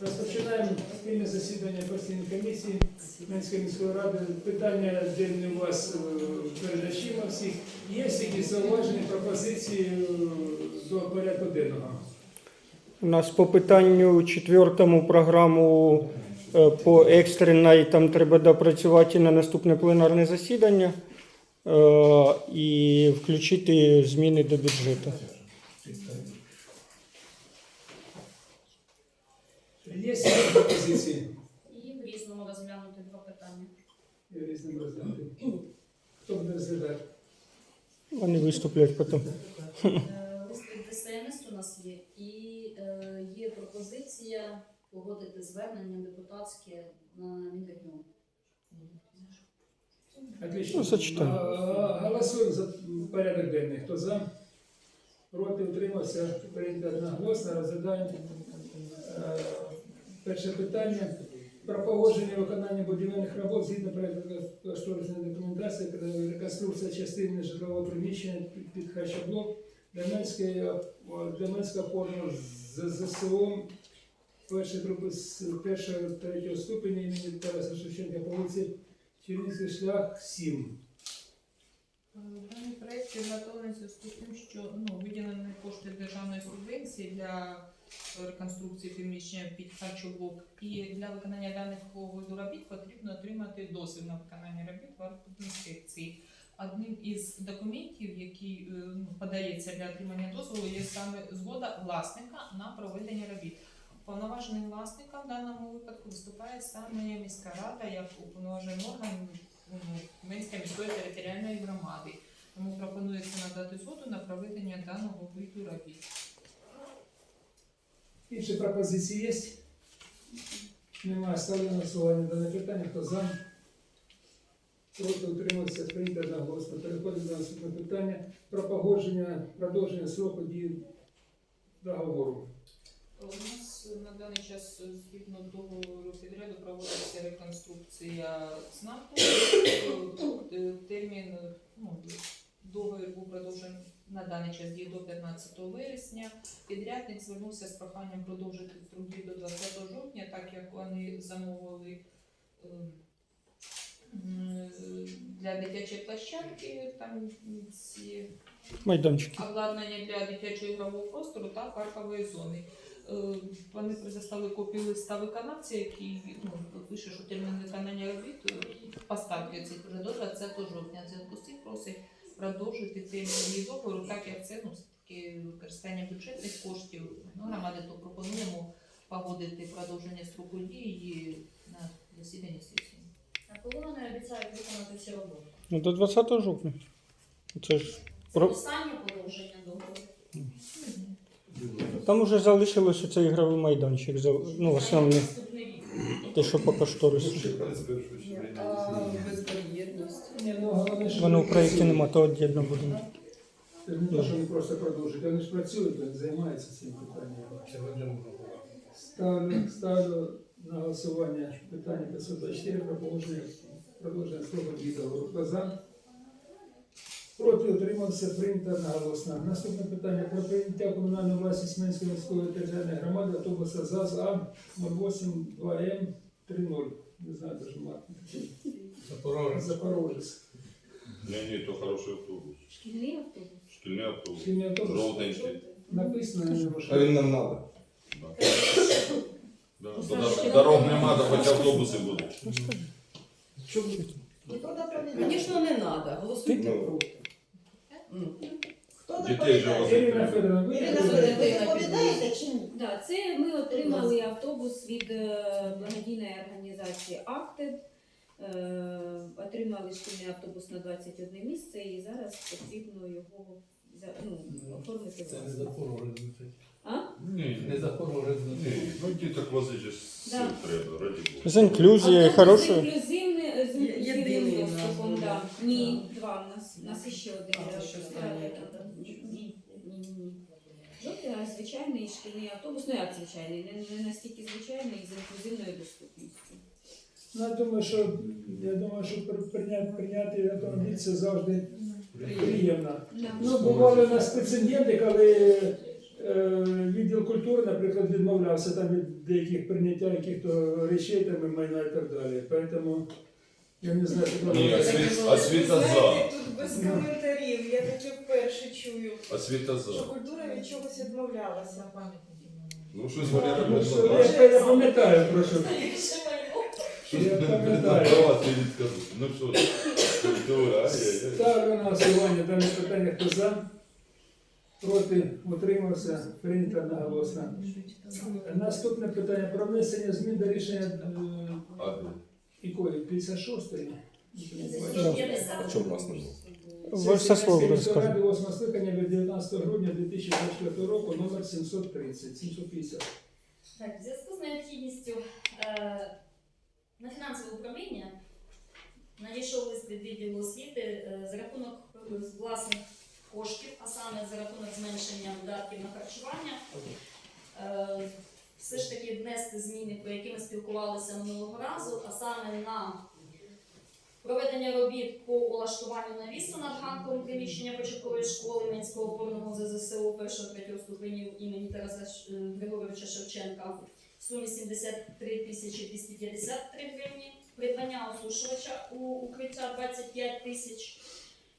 Розпочинаємо спільне засідання постійної комісії Менської міської ради. Питання денні у вас е, перед очима всіх. Є якісь зауваження, пропозиції е, до порядку денного? У нас по питанню четвертому програму е, по екстреній там треба допрацювати на наступне пленарне засідання і включити зміни до бюджету. Є якісь пропозиції? І в різному розглянути два питання. Я різним розглянути. Хто буде розглядати? Вони виступлять потім. Е, Лист від ДСНС у нас є, і е, є пропозиція погодити звернення депутатське на Мінрегіон. Отлично. Ну. А, Голосуємо за порядок денний. Хто за? Проти утримався. Прийнято одноголосно. Розглядаємо е, перше питання. Про погодження виконання будівельних робот згідно проекту кошторисної документації, реконструкція частини житлового приміщення під- харчоблок Деменської Деменського з ЗСО першої групи з першого третього ступеня імені Тараса Шевченка по вулиці Чернігівський шлях 7. Е, Даний проект підготовлений з тим, що ну, виділені кошти державної субвенції для реконструкції приміщення під харчоблок. І для виконання даних виду робіт потрібно отримати дозвіл на виконання робіт в архітектурній Одним із документів, який е, ну, подається для отримання дозволу, є саме згода власника на проведення робіт. Повноваженим власником в даному випадку виступає саме міська рада як уповноважений орган Менської міської територіальної громади. Тому пропонується надати згоду на проведення даного виду робіт. Інші пропозиції є? Немає. Ставлю на голосування дане питання. Хто за? Проти утримався. Прийнято одноголосно. Переходимо до наступного питання. Про погодження, продовження сроку дії договору. У нас на даний час згідно договору підряду проводиться реконструкція ЦНАПу. Е, Термін ну, договір був продовжений на даний час діє до 15 вересня. Підрядник звернувся з проханням продовжити труди до 20 жовтня, так як вони замовили е, для дитячої площадки там ці Майданчики. обладнання для дитячого ігрового простору та паркової зони. Е, Вони предоставили копію листа виконавця, який ну, пише, що термін виконання робіт е, поставлюється вже до 20 жовтня. Зв'язку просить продовжити термін її договору, так як це ну, все-таки використання бюджетних коштів. Ну, громади, то пропонуємо погодити продовження строку дії на засіданні сесії. А коли вони обіцяють виконати всі роботи? Ну, до 20 жовтня. Це ж Це Про- останнє подовження договору. там уже залишилося цей ігровий майданчик. за- Ну, основне, Наступний рік. те, що по кошторису. Ну головне, що Воно в проєкті нема, то віддільно буде. Це не те, що вони просто продовжують. Вони ж працюють, вони займаються цим питанням. Ставлю, ставлю на голосування питання 524 про продовження дії договору. Хто за? Проти утримався прийнято одноголосно. Наступне питання про прийняття комунальної власності Менської міської територіальної громади автобуса ЗАЗ А 08 2М 30. Не знаю, даже марки. Запорожець. Запорожець. Леонид, то хороший автобус. Шкільний автобус. Шкільний автобус. Шкільний автобус. Жовтенький. Написано А він нам надо. Да. Да. Дор- Дорог нема, то хоч автобуси будуть. Звісно, не треба. Голосуйте Ну. проти. М. Хто Дітей же доповідає? Ірина. Федоровна, Ірина Федоровна, ви думаєте? доповідаєте чи ні? Да, це ми отримали автобус від е, благодійної організації Актив. Е, Отримали шкільний автобус на 21 місце і зараз потрібно його за- ну, оформити. Це не. Запорожець. А? Ні, Не ні. Ну діток возити Да. треба, раді Бога. З інклюзією, хорошою. інклюзивним, з інклюзивним. Да. Ні, два у нас. У нас іще один. А, ще. Ні, ні, ні, ні. Жовтий, а звичайний шкільний автобус, ну як звичайний, не, не настільки звичайний з інклюзивною доступністю. Ну, я думаю, що я думаю, що при- прийняти, прийняти автомобіль це завжди приємно. Ну, бували у нас прецеденти, коли е, відділ культури наприклад, відмовлявся там від деяких прийняття яких-то речей там і майна і так далі. Поэтому я не знаю, куди Ні, воно- освіт- освіта за. Знаєте, тут без коментарів, я таке вперше чую. Освіта Що культура від чогось відмовлялася. Ну щось Валера Ну, не що, я, я пам'ятаю, про що. Я. Ну що, культура, ай-яй-яй. Ставлю на голосування дане питання, хто за, проти, утримався, прийнято одноголосно. Наступне питання про внесення змін до рішення е, А, де? якої? 56-ї? Що в не було? Слово розкажу. Ради 8 скликання від 19 грудня 2024 року номер 730, 750. Так, в зв'язку з необхідністю е, на фінансове управління надійшов лист від відділу освіти е, за рахунок е, власних коштів, а саме за рахунок зменшення видатків на харчування. Е, все ж таки внести зміни, про які ми спілкувалися минулого разу, а саме на проведення робіт по улаштуванню навісу над ганковим приміщення початкової школи Менського опорного ЗЗСУ першого третього ступенів імені Тараса Григоровича Шевченка сумі 73 тисячі 253 гривні, придбання осушувача у укриття 25 тисяч,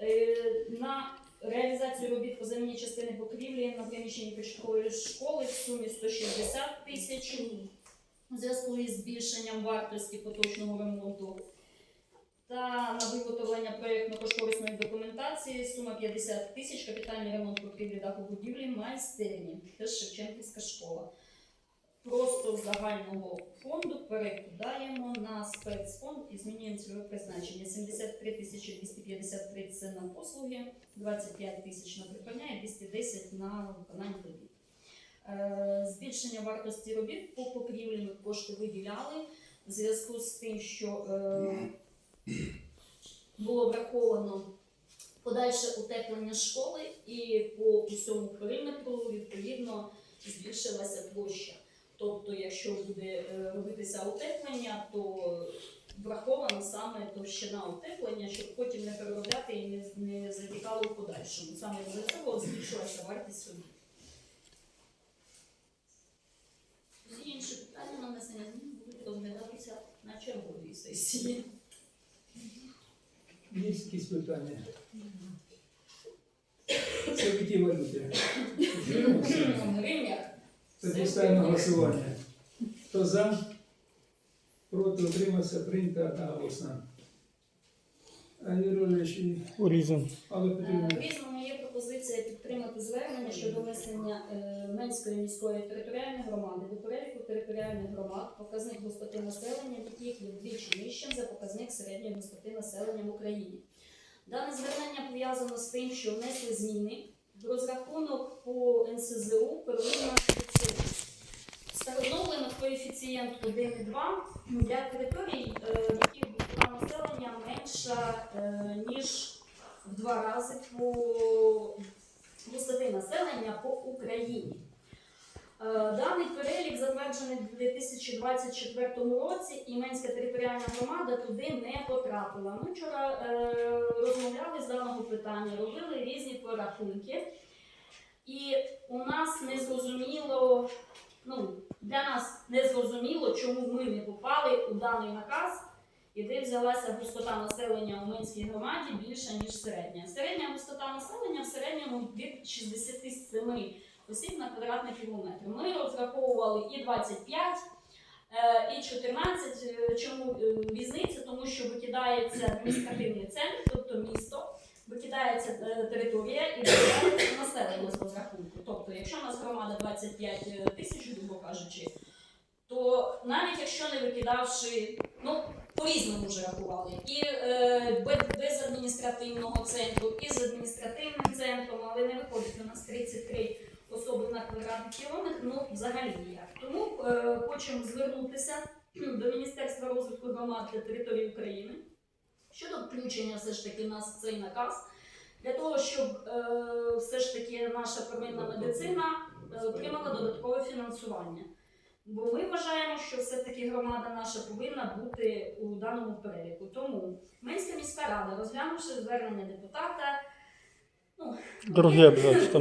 Е, на реалізацію робіт по заміні частини покрівлі на приміщенні початкової школи в сумі 160 тисяч. У зв'язку із збільшенням вартості поточного ремонту та на виготовлення проєктно-кошторисної документації сума 50 тисяч. Капітальний ремонт покрівлі даху будівлі майстерні, теж Шевченківська школа. Просто з загального фонду перекидаємо на спецфонд і змінюємо цільове призначення. 73 тисячі 253 це на послуги, 25 тисяч на придбання і 210 на виконання робіт. Е, Збільшення вартості робіт по покрівлі кошти виділяли в зв'язку з тим, що е, було враховано подальше утеплення школи, і по усьому периметру відповідно збільшилася площа. Тобто, якщо буде е, робитися утеплення, то врахована саме товщина утеплення, щоб потім не переробляти і не, не затікало в подальшому. Саме за цього збільшилася вартість робіт. Всі інші питання на внесення змін будуть розглядатися на черговій сесії. Є якісь питання? Це в якій валюті? Тоді ставимо на голосування. Хто за? Проти утримався, прийнято одноголосно. Андрій Юрійович і Урізан. Алла Е, Петрівна. Різному є пропозиція підтримати звернення щодо внесення е, Менської міської територіальної громади до переліку територіальних громад, показник густоти населення, яких є вдвічі нижчим за показник середньої густоти населення в Україні. Дане звернення пов'язано з тим, що внесли зміни в розрахунок по НСЗУ первинна. Встановлено коефіцієнт 1,2 для територій, е, яких густота населення менша, е, ніж в два рази по густоти населення по Україні. Е, Даний перелік затверджений у 2024 році, і Менська територіальна громада туди не потрапила. Ми вчора розмовляли з даного питання, робили різні прорахунки, і у нас не зрозуміло, ну, для нас не зрозуміло, чому ми не попали у даний наказ і де взялася густота населення у Минській громаді більша, ніж середня. Середня густота населення в середньому від 67 осіб на квадратний кілометр. Ми розраховували і 25, е, і 14. Е, Чому е, різниця? Тому що викидається адміністративний центр, тобто місто, викидається е, територія і викидається населення з розрахунку. Тобто, якщо у нас громада 25 тисяч, грубо кажучи, то навіть якщо не викидавши, ну по-різному вже рахували, і е, без, адміністративного центру, і з адміністративним центром, але не виходить у нас 33 особи на квадратний кілометр, ну взагалі ніяк. Тому е, хочемо звернутися до Міністерства розвитку громад та території України щодо включення все ж таки нас в цей наказ, для того, щоб е, все ж таки наша первинна медицина е, отримала додаткове фінансування. Бо ми вважаємо, що все-таки громада наша повинна бути у даному переліку. Тому Менська міська рада, розглянувши звернення депутата,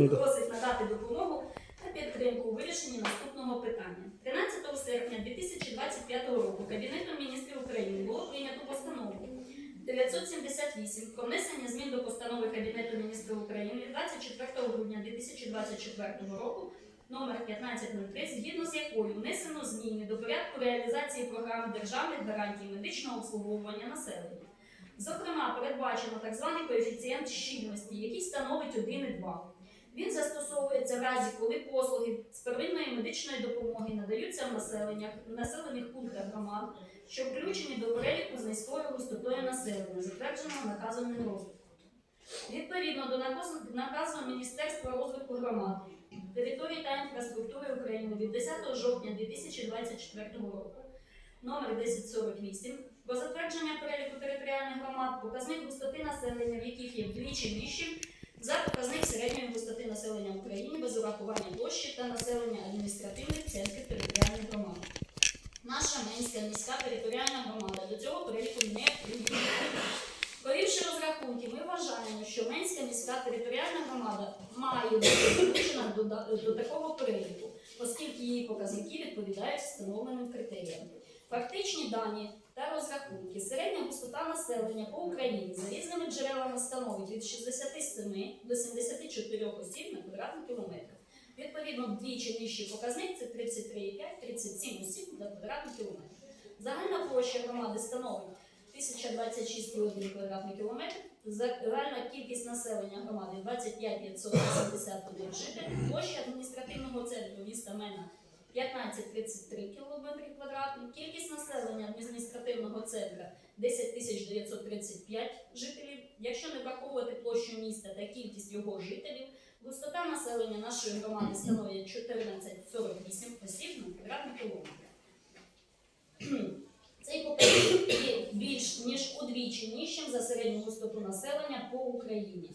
де. просить надати допомогу та підтримку у вирішенні наступного питання. 13 серпня 2025 року Кабінетом міністрів України було прийнято постанову 978 про внесення змін до постанови Кабінету міністрів України від 24 грудня 2024 року номер 1503, згідно з якою внесено зміни до порядку реалізації програм державних гарантій медичного обслуговування населення. Зокрема, передбачено так званий коефіцієнт щільності, який становить 1,2. Він застосовується в разі, коли послуги з первинної медичної допомоги надаються в населеннях населених пунктах громад, що включені до переліку з низькою густотою населення, затвердженого наказом Мінрозвитку. Відповідно до наказу, наказу Міністерства розвитку громад, території та інфраструктури України від 10 жовтня 2024 року номер 1048 про затвердження переліку територіальних громад, показник густоти населення, в яких є вдвічі вищим за показник середньої густоти населення в Україні без урахування площі та населення адміністративних центрів територіальних громад. Наша Менська міська територіальна громада до цього переліку не прийняла. Провівши розрахунки, ми вважаємо, що Менська міська територіальна громада має бути включена до, до такого переліку, оскільки її показники відповідають встановленим критеріям. Фактичні дані та розрахунки. Середня густота населення по Україні за різними джерелами становить від 67 до 74 осіб на квадратний кілометр. Відповідно, вдвічі нижчий показник це 33,5-37 осіб на квадратний кілометр. Загальна площа громади становить 1026,1 квадратний кілометр. Загальна кількість населення громади 25 581 житель. Площа адміністративного центру міста Мена 15,33 км квадратних. Кількість населення адміністративного центра 10 935 жителів. Якщо не враховувати площу міста та кількість його жителів, густота населення нашої громади становить 14,48 осіб на квадратний кілометр. Цей показник є більш ніж удвічі нижчим за середню густоту населення по Україні.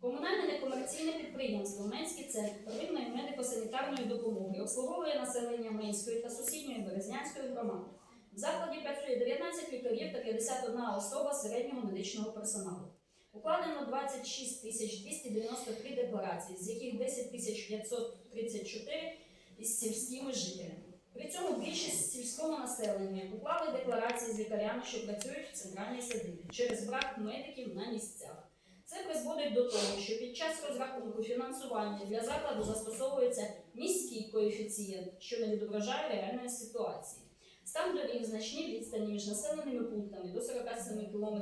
Комунальне некомерційне підприємство Менський центр первинної медико-санітарної допомоги обслуговує населення Менської та сусідньої Березнянської громади. В закладі працює 19 лікарів та 51 особа середнього медичного персоналу. Укладено 26 тисяч 293 декларації, з яких 10 тисяч 534 із сільськими жителями. При цьому більшість сільського населення уклали декларації з лікарями, що працюють в центральній садибі через брак медиків на місцях. Це призводить до того, що під час розрахунку фінансування для закладу застосовується низький коефіцієнт, що не відображає реальної ситуації. Стан доріг значні відстані між населеними пунктами до 47 км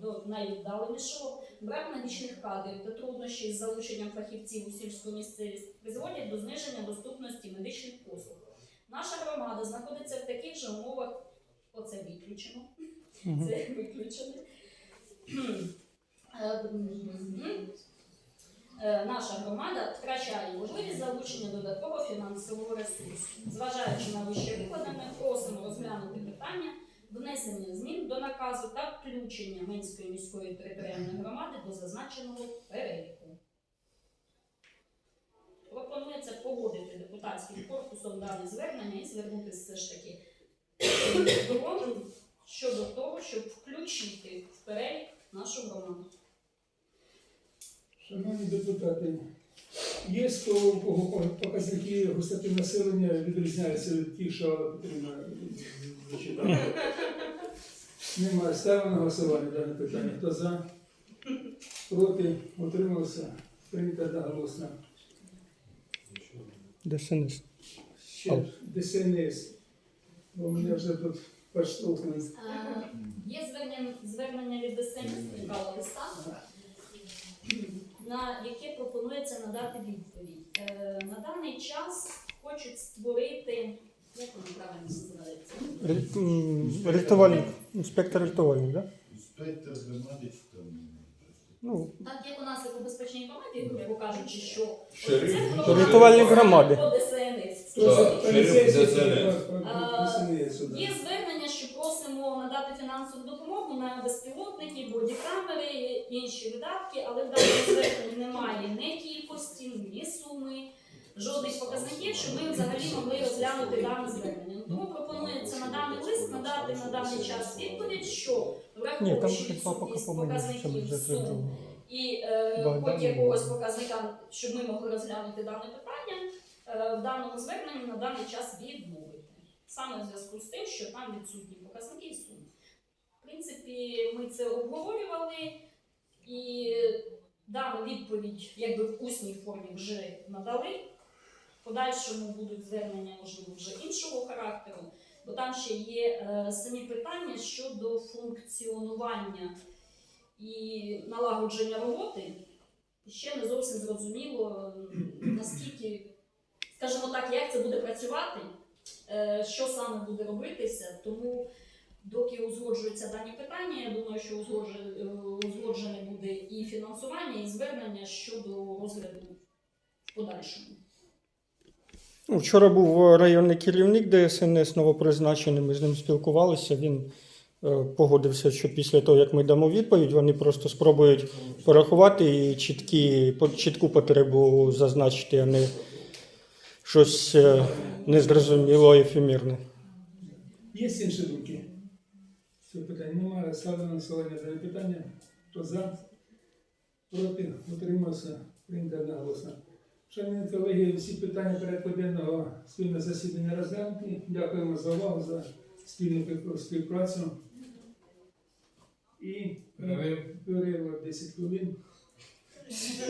до найвіддаленішого, брак налічних кадрів та труднощі з залученням фахівців у сільську місцевість призводять до зниження доступності медичних послуг. Наша громада знаходиться в таких же умовах, оце виключено. Це виключено. Е, Наша громада втрачає можливість залучення додаткового фінансового ресурсу. Зважаючи на вище викладене, просимо розглянути питання внесення змін до наказу та включення Менської міської територіальної громади до зазначеного переліку. Пропонується погодити депутатським корпусом дане звернення і звернутися все ж таки до щодо того, щоб включити в перелік нашу громаду. Шановні депутати, є хто у кого показники густоти населення відрізняються від тих, що Петрівна зачитала? Немає. Ставимо на голосування дане питання. Хто за? Проти? Утримався? Прийнято одноголосно. ДСНС. Ще ДСНС. Бо мене вже тут поштовхнули. Е, Є звернення, звернення від ДСНС Михайла листа, на яке пропонується надати відповідь. Е, На даний час хочуть створити, як воно правильно називається? Рятувальник, інспектор рятувальник, так? Інспектор громади чи там. Ну, Так як у нас як у безпечній громаді, грубо кажучи, що Шериф. це рятувальник громади. по ДСНС. Хто поліцейський ДСНС. ДСНС сюди. Є звернення, фінансову допомогу на безпілотники, бодікамери, інші видатки, але в даному зверненні немає ні кількості, ні суми, жодних показників, щоб ми взагалі могли розглянути дане звернення. Тому пропонується на даний лист надати на даний час відповідь, що враховуючи показників сум і е, хоч якогось показника, щоб ми могли розглянути дане питання. е, в даному зверненні на даний час відмовити. Саме в зв'язку з тим, що там відсутні показники і суми. В принципі, ми це обговорювали і дану відповідь, якби в усній формі вже надали. В подальшому будуть звернення, можливо, вже іншого характеру, бо там ще є е, самі питання щодо функціонування і налагодження роботи. Ще не зовсім зрозуміло, наскільки, скажімо так, як це буде працювати, е, що саме буде робитися. Тому, доки узгоджуються дані питання, я думаю, що узгоджене, е, буде і фінансування, і звернення щодо розгляду в подальшому. Ну, Вчора був районний керівник ДСНС новопризначений, ми з ним спілкувалися. Він е, погодився, що після того, як ми дамо відповідь, вони просто спробують порахувати і чіткі, чітку потребу зазначити, а не щось е, незрозуміло ефемірне. Є інші думки? Цього питання немає. Ставлю на голосування дане питання. Хто за? Проти? Утримався? Прийнято одноголосно. Шановні колеги, всі питання порядку денного спільне засідання розглянуті. Дякуємо за увагу, за спільну співпрацю. І перерва 10 хвилин.